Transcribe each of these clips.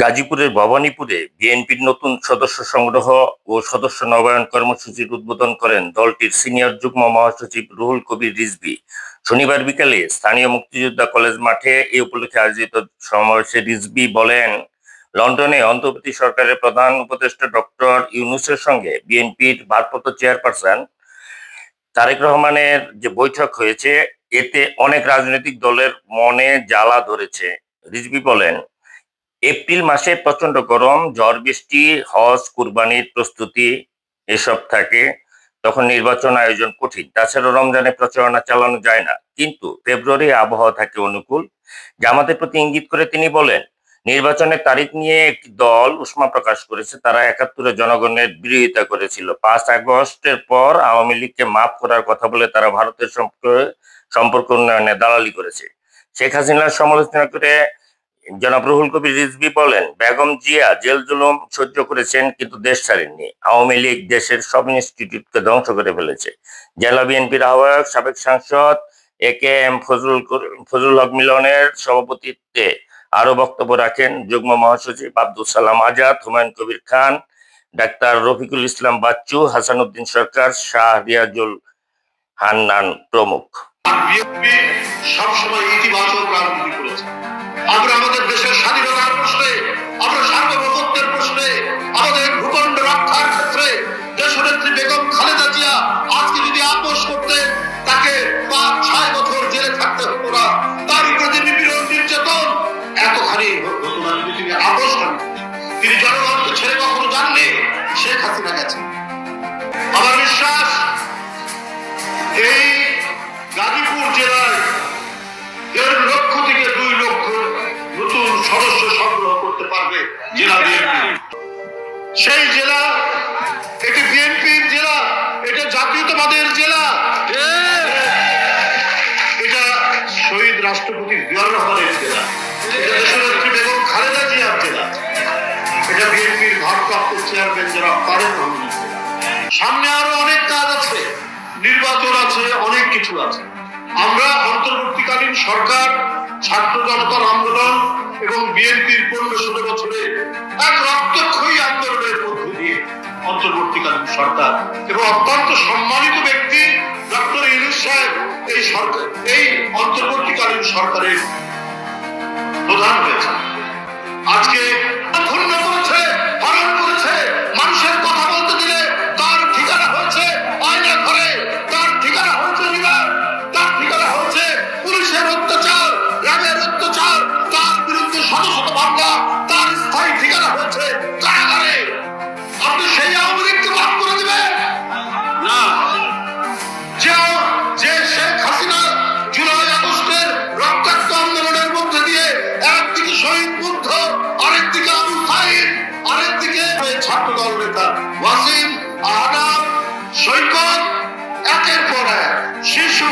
গাজীপুরের ভবানীপুরে বিএনপির নতুন সদস্য সংগ্রহ ও সদস্য নবায়ন কর্মসূচির উদ্বোধন করেন দলটির সিনিয়র যুগ্ম মহাসচিব রুহুল কবির রিজভী। শনিবার বিকালে স্থানীয় মুক্তিযোদ্ধা কলেজ মাঠে এ উপলক্ষে আয়োজিত সমাবেশে রিজভী বলেন, লন্ডনে অন্তর্বর্তী সরকারের প্রধান উপদেষ্টা ডক্টর ইউনুসের সঙ্গে বিএনপির ভারপ্রাপ্ত চেয়ারপারসন তারেক রহমানের যে বৈঠক হয়েছে, এতে অনেক রাজনৈতিক দলের মনে জ্বালা ধরেছে। রিজভী বলেন এপ্রিল মাসে প্রচণ্ড গরম, ঝড় বৃষ্টি, হজ, কুরবানির প্রস্তুতি এসব থাকে। তখন নির্বাচন আয়োজন কঠিন। তাছাড়া রমজানে প্রচারণা চালানো যায় না। কিন্তু ফেব্রুয়ারি আবহাওয়া থাকে অনুকূল। জামাতের প্রতি ইঙ্গিত করে তিনি বলেন, নির্বাচনের তারিখ নিয়ে একটি দল উষ্মা প্রকাশ করেছে। তারা একাত্তরে জনগণের বিরোধিতা করেছিল। পাঁচ আগস্টের পর আওয়ামী লীগকে মাফ করার কথা বলে তারা ভারতের সম্পর্কে, সম্পর্ক উন্নয়নে দালালি করেছে। শেখ হাসিনার সমালোচনা করে জনাব রুহুল কবির রিজভী বলেন, বেগম জিয়া জেল জুলুম সহ্য করেছেন কিন্তু দেশ ছাড়েননি। আওয়ামী লীগ দেশের সব ইনস্টিটিউটকে ধ্বংস করে ফেলেছে। জেলা বিএনপির আহ্বায়ক, সাবেক সাংসদ A K M Fazlul Fazlul Haque মিলনের সভাপতিত্বে আরও বক্তব্য রাখেন যুগ্ম মহাসচিব আব্দুল সালাম আজাদ, হুমায়ুন কবির খান, ডাক্তার রফিকুল ইসলাম বাচ্চু, হাসানুদ্দিন সরকার, শাহ রিয়াজুল হান্নান প্রমুখ। সবসময় ইতিবাচক রাজনীতি করেছে। আমরা আমাদের দেশের স্বাধীনতার প্রশ্নে, আমরা সার্বভৌমত্বের প্রশ্নে, আমাদের ভূখণ্ড রক্ষার ক্ষেত্রে দেশনেত্রী বেগম খালেদা জিয়া আজকে যদি আপোষ করতে, তাকে পাঁচ, ছয় বছর জেলে থাকতে হতো না। তার উপরে নিপীড়ন নির্যাতন এতখানি হতো তিনি আপোষ করেন তিনি জনগণকে ছেড়ে কখনো যাননি, শেখ হাসিনা গেছে সদস্য সংগ্রহ করতে পারবে জেলা বিএনপি। সেই জেলা, এটি বিএনপির জেলা, এটা জাতীয়তাবাদের জেলা। এটা শহীদ রাষ্ট্রপতি জেলা। জিয়ার জেলা। সামনে আরও অনেক কাজ আছে। নির্বাচন আছে, অনেক কিছু আছে। আমরা অন্তর্বর্তীকালীন সরকার, ছাত্র জনতার আন্দোলন এবং বিএনপির পনেরো ষোলো বছরে এক রক্তক্ষয়ী আন্দোলনের মধ্যে দিয়ে অন্তর্বর্তীকালীন সরকার এবং অত্যন্ত সম্মানিত ব্যক্তি ডক্টর ইউনুস সাহেব এই সরকার এই অন্তর্বর্তীকালীন সরকারের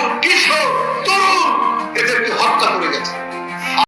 Jesucristo